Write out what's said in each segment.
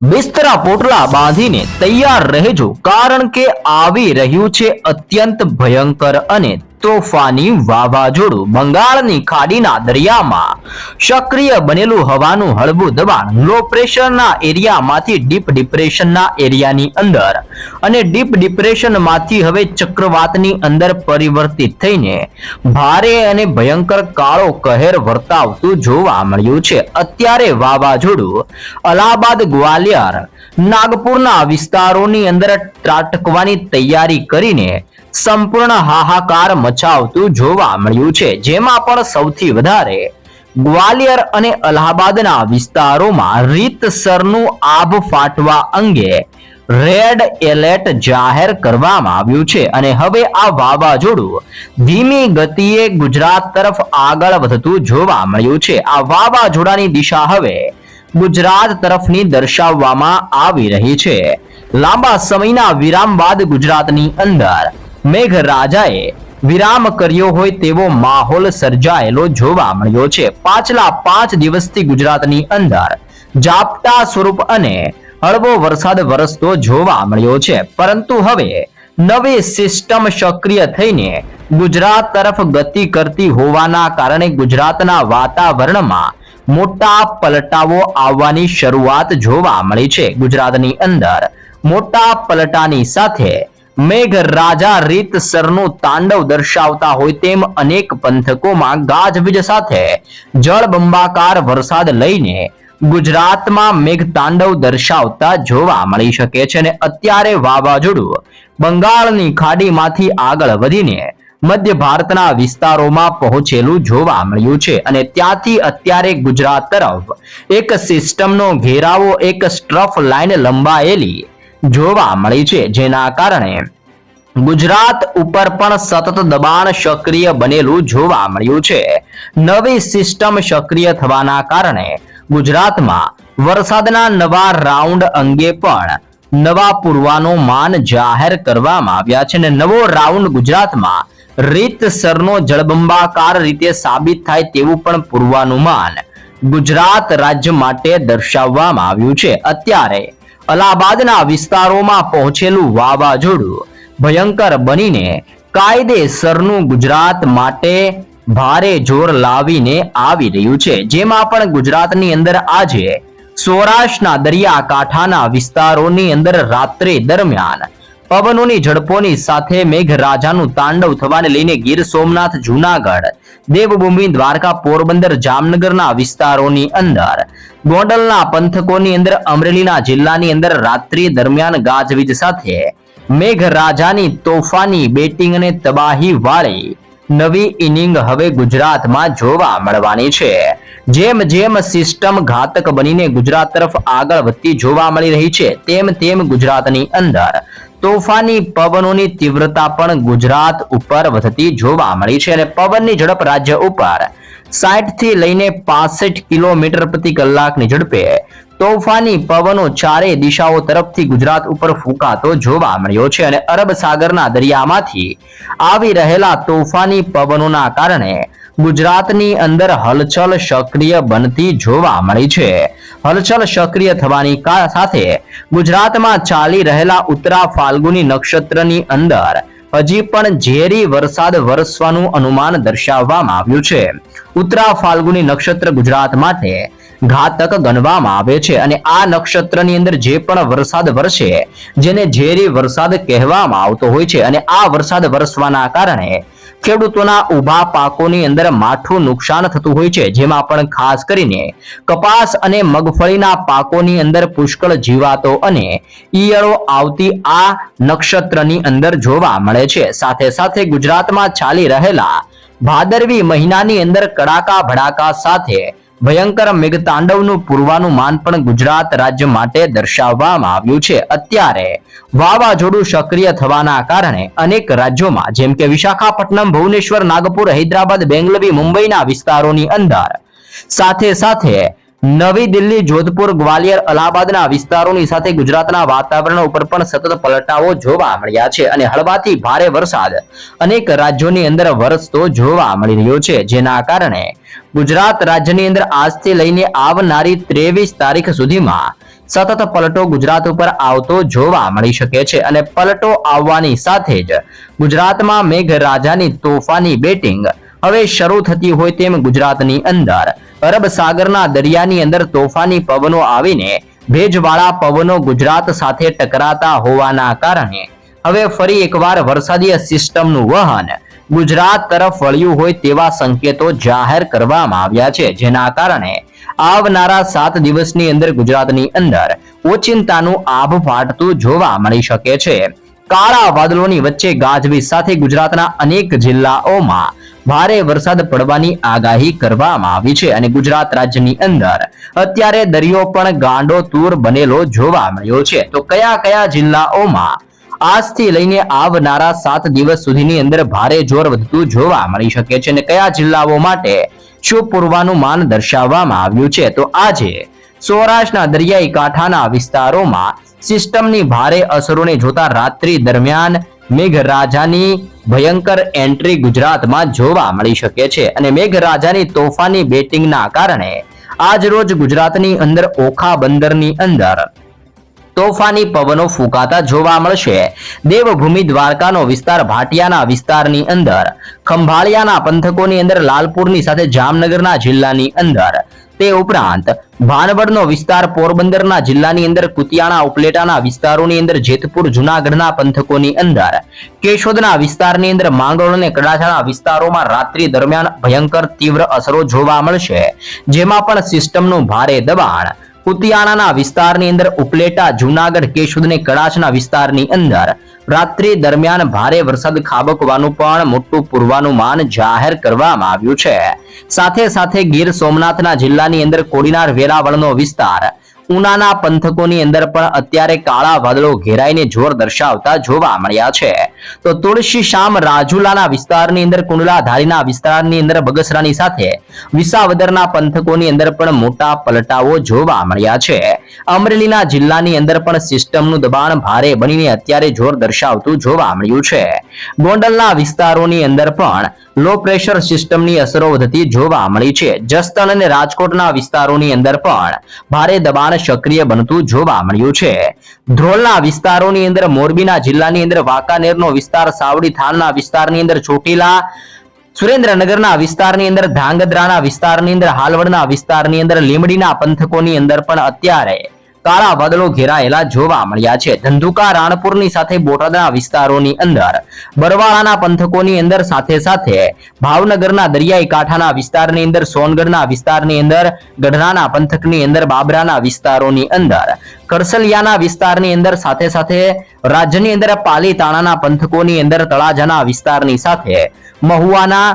બિસ્તરા પોટલા બાંધીને તૈયાર રહેજો કારણ કે આવી રહ્યું છે અત્યંત ભયંકર અને તોફાની વાવાઝોડું બંગાળની ખાડીના દરિયામાં સક્રિય બનેલું હવાનું હળવું દબાણ લો પ્રેશરના એરિયામાંથી ડીપ ડિપ્રેશનના એરિયાની અંદર અને ડીપ ડિપ્રેશનમાંથી હવે ચક્રવાતની અંદર પરિવર્તિત થઈને ભારે અને ભયંકર કાળો કહેર વર્તાવતું જોવા મળ્યું છે. અત્યારે વાવાઝોડું અલ્હાબાદ ગ્વાલિયર, નાગપુરના વિસ્તારોની અંદર ત્રાટકવાની તૈયારી કરીને સંપૂર્ણ હાહાકાર મચાવતું જોવા મળ્યું છે. જેમાં પણ સૌથી વધારે ગ્વાલિયર અને અલ્હાબાદના વિસ્તારોમાં રીતસરનું આભ ફાટવા અંગે રેડ એલર્ટ જાહેર કરવામાં આવ્યું છે. અને હવે આ વાવાઝોડું ધીમી ગતિએ ગુજરાત તરફ આગળ વધતું જોવા મળ્યું છે. આ વાવાઝોડાની દિશા હવે ગુજરાત તરફની દર્શાવવામાં આવી રહી છે. લાંબા સમયના વિરામ બાદ ગુજરાતની અંદર મેઘરાજાએ વિરામ કર્યો હોય તેવો માહોલ સર્જાયેલો જોવા મળ્યો છે. પાછલા પાંચ દિવસથી ગુજરાતની અંદર ઝાપટા સ્વરૂપ અને હળવો વરસાદ વરસતો જોવા મળ્યો છે. પરંતુ હવે નવી સિસ્ટમ સક્રિય થઈને ગુજરાત તરફ ગતિ કરતી હોવાના કારણે ગુજરાતના વાતાવરણમાં મોટા પલટાવો આવવાની શરૂઆત જોવા મળી છે. ગુજરાતની અંદર મોટા પલટાની સાથે મેઘરાજા રીતસરનું તાંડવ દર્શાવતા હોય તેમ અનેક પંથકોમાં ગાજવીજ સાથે જળબંબાકાર વરસાદ લઈને ગુજરાતમાં મેઘ તાંડવ દર્શાવતા જોવા મળી શકે છે અને અત્યારે વાવાઝોડું બંગાળની ખાડીમાંથી આગળ વધીને મધ્ય ભારતના વિસ્તારોમાં પહોંચેલું જોવા મળ્યું છે અને ત્યાંથી અત્યારે ગુજરાત તરફ એક સિસ્ટમનો ઘેરાવો, એક સ્ટ્રફ લાઇન લંબાયેલી જોવા મળી છે, જેના કારણે ગુજરાત ઉપર પણ સતત દબાણ સક્રિય બનેલું જોવા મળ્યું છે. નવી સિસ્ટમ સક્રિય થવાના કારણે ગુજરાતમાં વરસાદના નવા રાઉન્ડ અંગે પણ નવા પૂર્વાનુમાન જાહેર કરવામાં આવ્યા છે અને નવો રાઉન્ડ ગુજરાતમાં રીતસરનો જળબંબાકાર રીતે સાબિત થાય તેવું પણ પૂર્વાનુમાન ગુજરાત રાજ્ય માટે દર્શાવવામાં આવ્યું છે. અત્યારે અલ્હાબાદના વિસ્તારોમાં પહોંચેલું વાવાઝોડું ભયંકર બનીને કાયદેસરનું ગુજરાત માટે ભારે જોર લાવીને આવી રહ્યું છે. જેમાં પણ ગુજરાતની અંદર આજે સૌરાષ્ટ્રના દરિયાકાંઠાના વિસ્તારોની અંદર રાત્રે દરમિયાન પવનોની ઝડપોની સાથે મેઘરાજાનું તાંડવ થવાને લઈને ગીર સોમનાથ, જુનાગઢ દેવભૂમિ દ્વારકા પોરબંદર જામનગરના વિસ્તારોની અંદર. ગોંડલના પંથકોની અંદર, અમરેલીના જિલ્લાની અંદર રાત્રિ દરમિયાન ગાજવીજ સાથે મેઘરાજાની તોફાની બેટિંગ અને તબાહી વાળી નવી ઇનિંગ હવે ગુજરાતમાં જોવા મળવાની છે. જેમ જેમ સિસ્ટમ ઘાતક બનીને ગુજરાત તરફ આગળ વધતી જોવા મળી રહી છે, તેમ તેમ ગુજરાતની અંદર તોફાની પવનોની તીવ્રતા પણ ગુજરાત ઉપર વધતી જોવા મળી છે અને પવનની ઝડપ રાજ્ય ઉપર સાઠથી લઈને પાસઠ કિલોમીટર પ્રતિ કલાકની ઝડપે તોફાની પવનો ચારે દિશાઓ તરફથી ગુજરાત ઉપર ફૂંકાતો જોવા મળ્યો છે અને અરબ સાગરના દરિયામાંથી આવી રહેલા તોફાની પવનોના કારણે ગુજરાતની અંદર હલચલ સક્રિય બનતી જોવા મળી છે. હલચલ સક્રિય થવાની સાથે ગુજરાતમાં ચાલી રહેલા ઉત્તરા ફાલ્ગુની નક્ષત્રની અંદર હજી પણ ઝેરી વરસાદ વરસવાનું અનુમાન દર્શાવવામાં આવ્યું છે. ઉત્તરા ફાલ્ગુની નક્ષત્ર ગુજરાત માટે ઘાતક ગણવામાં આવે છે અને આ નક્ષત્રની અંદર જે પણ વરસાદ વરસે, જેને ઝેરી વરસાદ કહેવામાં આવતો હોય છે અને આ વરસાદ વરસવાના કારણે ખેડૂતોના ઊભા પાકોની અંદર માઠું નુકસાન થતું હોય છે, જેમાં પણ ખાસ કરીને કપાસ અને મગફળીના પાકોની અંદર પુષ્કળ જીવાતો અને ઈયળો આવતી આ નક્ષત્રની અંદર જોવા મળે છે. સાથે સાથે ગુજરાતમાં ચાલી રહેલા ભાદરવી મહિનાની અંદર કડાકા ભડાકા સાથે ભયંકર મેઘતાંડવનું પૂર્વાનુમાન પણ ગુજરાત રાજ્ય માટે દર્શાવવામાં આવ્યું છે. અત્યારે વાવાઝોડું સક્રિય થવાના કારણે અનેક રાજ્યોમાં, જેમ કે વિશાખાપટ્ટનમ, ભુવનેશ્વર, નાગપુર, હૈદરાબાદ, બેંગલવી, મુંબઈના વિસ્તારોની અંદર સાથે સાથે નવી દિલ્હી, જોધપુર, ગ્વાલિયર, અલ્હાબાદના વિસ્તારોની સાથે ગુજરાતના વાતાવરણ ઉપર પણ સતત પલટાઓ જોવા મળ્યા છે અને હળવાથી ભારે વરસાદ અનેક રાજ્યોની અંદર વરસતો જોવા મળી રહ્યો છે. જેના કારણે ગુજરાત રાજ્યની અંદર આજથી લઈને આવનારી ત્રેવીસ તારીખ સુધીમાં સતત પલટો ગુજરાત ઉપર આવતો જોવા મળી શકે છે અને પલટો આવવાની સાથે જ ગુજરાતમાં મેઘરાજાની તોફાની બેટિંગ હવે શરૂ થતી હોય તેમ ગુજરાતની અંદર અરબ સાગરના દરિયાની અંદર તોફાની પવનો આવીને ભેજવાળા પવનો ગુજરાત સાથે ટકરાતા હોવાના કારણે હવે ફરી એકવાર વરસાદીય સિસ્ટમનું વહન ગુજરાત તરફ વળ્યું હોય તેવા સંકેતો જાહેર કરવામાં આવ્યા છે, જેના કારણે આવનારા સાત દિવસની અંદર ગુજરાતની અંદર ઓચિંતાનું આભ ફાટતું જોવા મળી શકે છે. કાળા વાદળોની વચ્ચે ગાજવીજ સાથે ગુજરાતના અનેક જિલ્લાઓમાં ભારે વરસાદ પડવાની આગાહી કરવામાં આવી છે અને ગુજરાત રાજ્યની અંદર અત્યારે દરિયો પણ ગાંડો તૂર બનેલો જોવા મળ્યો છે. તો કયા કયા જિલ્લાઓમાં આજથી લઈને આવનારા સાત દિવસ સુધીની અંદર ભારે જોર વધતું જોવા મળી શકે છે અને કયા જિલ્લાઓ માટે શું પૂર્વાનુમાન દર્શાવવામાં આવ્યું છે? તો આજે સૌરાષ્ટ્રના દરિયાઈ કાંઠાના વિસ્તારોમાં સિસ્ટમની ભારે અસરોને જોતા રાત્રિ દરમિયાન મેઘરાજાની ભયંકર એન્ટ્રી ગુજરાતમાં જોવા મળી શકે છે અને મેઘરાજાની તોફાની બેટિંગના કારણે આજ રોજ ગુજરાતની અંદર ઓખા બંદરની અંદર તોફાની પવનો ફૂંકાતા જોવા મળશે. દેવભૂમિ દ્વારકાનો વિસ્તાર ભાટિયાના વિસ્તારની અંદર, ખંભાળિયાના પંથકોની અંદર, લાલપુરની સાથે જામનગરના જિલ્લાની અંદર. તે ઉપરાંત, ભાનવડનો વિસ્તાર પોરબંદરના જિલ્લાની અંદર, કુતિયાણા ઉપલેટાના વિસ્તારોની અંદર, જેતપુર જુનાગઢના પંથકોની અંદર. કેશોદના વિસ્તારની અંદર, માંગરોળ અને કડાછાના વિસ્તારોમાં રાત્રિ દરમિયાન ભયંકર તીવ્ર અસરો જોવા મળશે. જેમાં પણ સિસ્ટમનું ભારે દબાણ કુતિયાણાના વિસ્તારની અંદર ઉપલેટા, જુનાગઢ, કેશુદ અને કડાચના વિસ્તારની અંદર રાત્રિ દરમિયાન ભારે વરસાદ ખાબકવાનું પણ મોટું પૂર્વાનુમાન જાહેર કરવામાં આવ્યું છે. સાથે સાથે ગીર સોમનાથના જિલ્લાની અંદર કોડીનાર વેરાવળનો વિસ્તાર ઉનાના પંથકોની અંદર પણ અત્યારે કાળા વાદળો ઘેરાઈને જોર દર્શાવતા જોવા મળ્યા છે. તો તુલસી શામ રાજુલાના વિસ્તારની અંદર કુંડલાધારીના વિસ્તારની અંદર, બગસરાની સાથે વિસાવદરના પંથકોની અંદર પણ મોટા પલટાઓ જોવા મળ્યા છે. અમરેલીના જિલ્લાની અંદર પણ સિસ્ટમનું દબાણ ભારે બનીને અત્યારે જોર દર્શાવતું જોવા મળ્યું છે. ગોંડલના વિસ્તારોની અંદર પણ લો પ્રેશર સિસ્ટમની અસરો વધતી જોવા મળી છે. જસદણ અને રાજકોટના વિસ્તારોની અંદર પણ ભારે દબાણ સક્રિય બનતું જોવા મળ્યું છે. ધ્રોલના વિસ્તારોની અંદર, મોરબીના જિલ્લાની અંદર વાંકાનેરનો વિસ્તાર સાવડી થાનના વિસ્તારની અંદર ચોટીલા, સુરેન્દ્રનગરના વિસ્તારની અંદર ધાંગધ્રાના વિસ્તારની અંદર, હાલવડના વિસ્તારની અંદર, લીમડીના પંથકોની અંદર પણ અત્યારે કાળા વાદળો ઘેરાયેલા જોવા મળ્યા છે. ધંધુકા રાણપુરની સાથે બોટાદના વિસ્તારોની અંદર, બરવાળાના પંથકોની અંદર સાથે સાથે ભાવનગરના દરિયાઈ કાંઠાના વિસ્તારની અંદર, સોનગઢના વિસ્તારની અંદર, ગઢડાના પંથકની અંદર, બાબરાના વિસ્તારોની અંદર, કરસલિયાના વિસ્તારની અંદર સાથે સાથે રાજ્યની અંદર પાલીતાણાના પંથકોની અંદર, તળાજાના વિસ્તારની સાથે, મહુવાના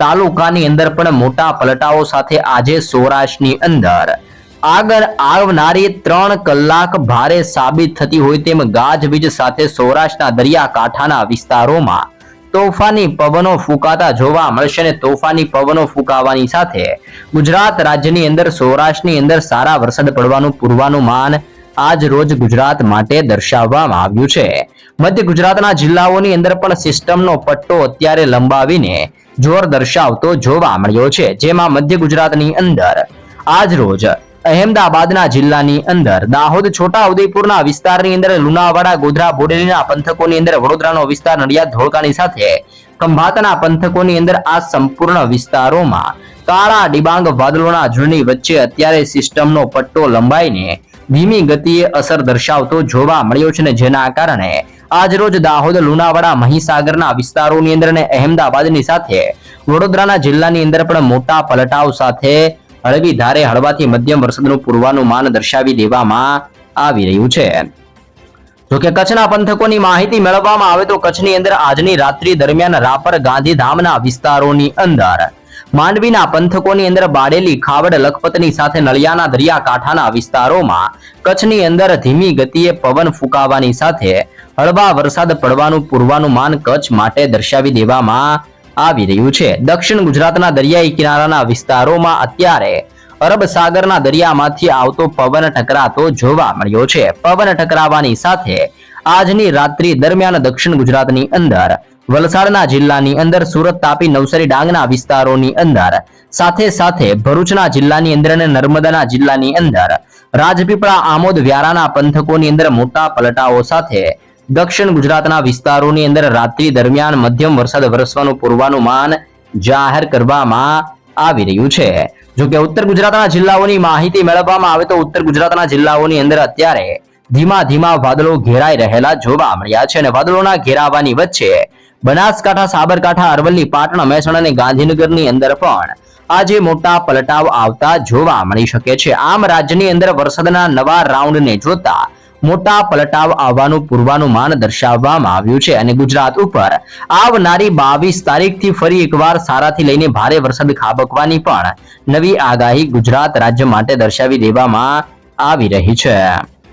તાલુકાની અંદર પણ મોટા પલટાઓ સાથે આજે સૌરાષ્ટ્રની અંદર આગળ આવનારી ત્રણ કલાક ભારે સાબિત થતી હોય તેમ ગાજવીજ સાથે સૌરાષ્ટ્રના દરિયાકાંઠાના વિસ્તારોમાં તોફાની પવનો ફૂંકાતા જોવા મળશે અને તોફાની પવનો ફૂંકાવાની સાથે ગુજરાત રાજ્યની અંદર, સૌરાષ્ટ્રની અંદર સારા વરસાદ પડવાનું પૂર્વાનુમાન આજ રોજ ગુજરાત માટે દર્શાવવામાં આવ્યું છે. મધ્ય ગુજરાતના જિલ્લાઓની અંદર પણ સિસ્ટમનો પટ્ટો અત્યારે લંબાવીને જોર દર્શાવતો જોવા મળ્યો છે. જેમાં મધ્ય ગુજરાતની અંદર આજ રોજ અહેમદાબાદના જિલ્લાની અંદર. દાહોદ છોટા ઉદયપુરના વિસ્તારની અંદર, લુણાવાડા, ગોધરા, બોડેલીના પંથકોની અંદર, વડોદરાનો વિસ્તાર, નડિયાદ, ધોળકાની સાથે ખંભાતના પંથકોની અંદર આ સંપૂર્ણ વિસ્તારોમાં કાળા, ડિબાંગ, વાદળોના ઝુંડની વચ્ચે અત્યારે સિસ્ટમનો પટ્ટો લંબાઈને ધીમી ગતિએ અસર દર્શાવતો જોવા મળ્યો છે ને જેના કારણે આજરોજ દાહોદ, લુણાવાડા, મહીસાગરના વિસ્તારોની અંદર અને અહેમદાબાદની સાથે વડોદરાના જિલ્લાની અંદર પણ મોટા પલટાવ સાથે હળવી ધારે હળવાથી મધ્યમ વરસાદનું પૂર્વાનુમાન દર્શાવી દેવામાં આવી રહ્યું છે. જોકે કચ્છના પંથકોની માહિતી મેળવવામાં આવે તો કચ્છની અંદર આજની રાત્રિ દરમિયાન રાપર, ગાંધીધામના વિસ્તારોની અંદર માંડવીના પંથકોની અંદર બાડેલી ખાવડ, લખપતની સાથે નળિયાના દરિયાકાંઠાના વિસ્તારોમાં કચ્છની અંદર ધીમી ગતિએ પવન ફૂંકાવાની સાથે હળવા વરસાદ પડવાનું પૂર્વાનુમાન કચ્છ માટે દર્શાવી દેવામાં આવી રહ્યું છે. દક્ષિણ ગુજરાતના દરિયાઈ કિનારાના વિસ્તારોમાં અત્યારે અરબ સાગરના દરિયામાંથી આવતો પવન ટકરાતો જોવા મળ્યો છે. પવન ટકરાવાની સાથે આજની રાત્રિ દરમિયાન દક્ષિણ ગુજરાતની અંદર, વલસાડના જિલ્લાની અંદર સુરત તાપી નવસારી ડાંગના વિસ્તારોની અંદર, સાથે સાથે ભરૂચના જિલ્લાની અંદર અને નર્મદાના જિલ્લાની અંદર, રાજપીપળા આમોદ વ્યારાના પંથકોની અંદર મોટા પલટાઓ સાથે દક્ષિણ ગુજરાતના વિસ્તારોની અંદર રાત્રિ દરમિયાન મધ્યમ વરસાદ વરસવાનું પૂર્વાનુમાન જાહેર કરવામાં આવી રહ્યું છે. જો કે ઉત્તર ગુજરાતના જિલ્લાઓની માહિતી મેળવવામાં આવે તો ઉત્તર ગુજરાતના જિલ્લાઓની અંદર અત્યારે ધીમા ધીમા વાદળો ઘેરાઈ રહેલા જોવા મળ્યા છે અને વાદળોના ઘેરાવાની વચ્ચે બનાસકાંઠા, સાબરકાંઠા, અરવલ્લી, પાટણ, મહેસાણા અને ગાંધીનગરની અંદર પણ આજે મોટા પલટાવ આવતા જોવા મળી શકે છે. આમ રાજ્યની અંદર વરસાદના નવા રાઉન્ડને જોતા મોટા પલટાવ આવવાનું પૂર્વાનુમાન દર્શાવવામાં આવ્યું છે અને ગુજરાત ઉપર આવનારી બાવીસ તારીખથી ફરી એકવાર સારાથી લઈને ભારે વરસાદ ખાબકવાની પણ નવી આગાહી ગુજરાત રાજ્ય માટે દર્શાવી દેવામાં આવી રહી છે.